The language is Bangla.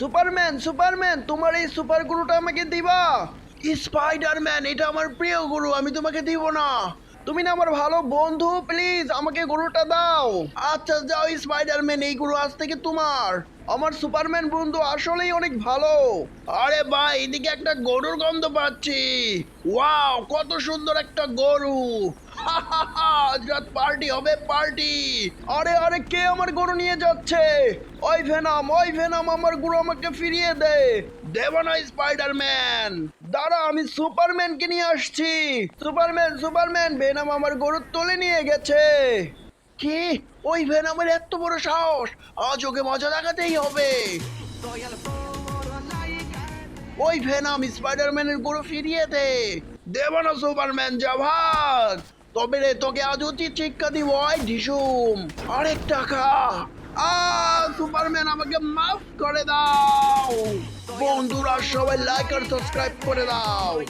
সুপারম্যান সুপারম্যান, তোমার এই সুপার গুরুটা আমাকে দিবা? স্পাইডারম্যান, এটা আমার প্রিয় গুরু, আমি তোমাকে দিব না। তুমি না আমার ভালো বন্ধু, প্লিজ আমাকে গরুটা দাও। আচ্ছা যাও স্পাইডারম্যান, এই গরু আজ থেকে তোমার। আমার সুপারম্যান বন্ধু আসলেই অনেক ভালো। আরে ভাই, এদিকে একটা গরুর গন্ধ পাচ্ছি। ওয়াও, কত সুন্দর একটা গরু। আজ পার্টি হবে, পার্টি। আরে আরে, কে আমার গরু নিয়ে যাচ্ছে? ওই ভেনাম ওই ভেনাম আমার গরু আমাকে ফিরিয়ে দে। দেব না স্পাইডারম্যান। দাঁড়া, আমি সুপারম্যানকে নিয়ে আসছি। সুপারম্যান সুপারম্যান, ভেনাম আমার গরু তুলে নিয়ে গেছে। কি? ওই ভেনামের এত বড় সাহস? আজ ওকে মজা দেখাতেই হবে। ওই ভেনাম স্পাইডারম্যানের গরু ফিরিয়ে দে। দেব না সুপারম্যান ভাগ তবে রে? তোকে আজ উচিত শিক্ষা দিব, ওই ঢিসুম আরেক টাকা। আ, সুপারম্যান, আমাকে মাফ করে দাও। বন্ধুরা, সবাই লাইক আর সাবস্ক্রাইব করে দাও।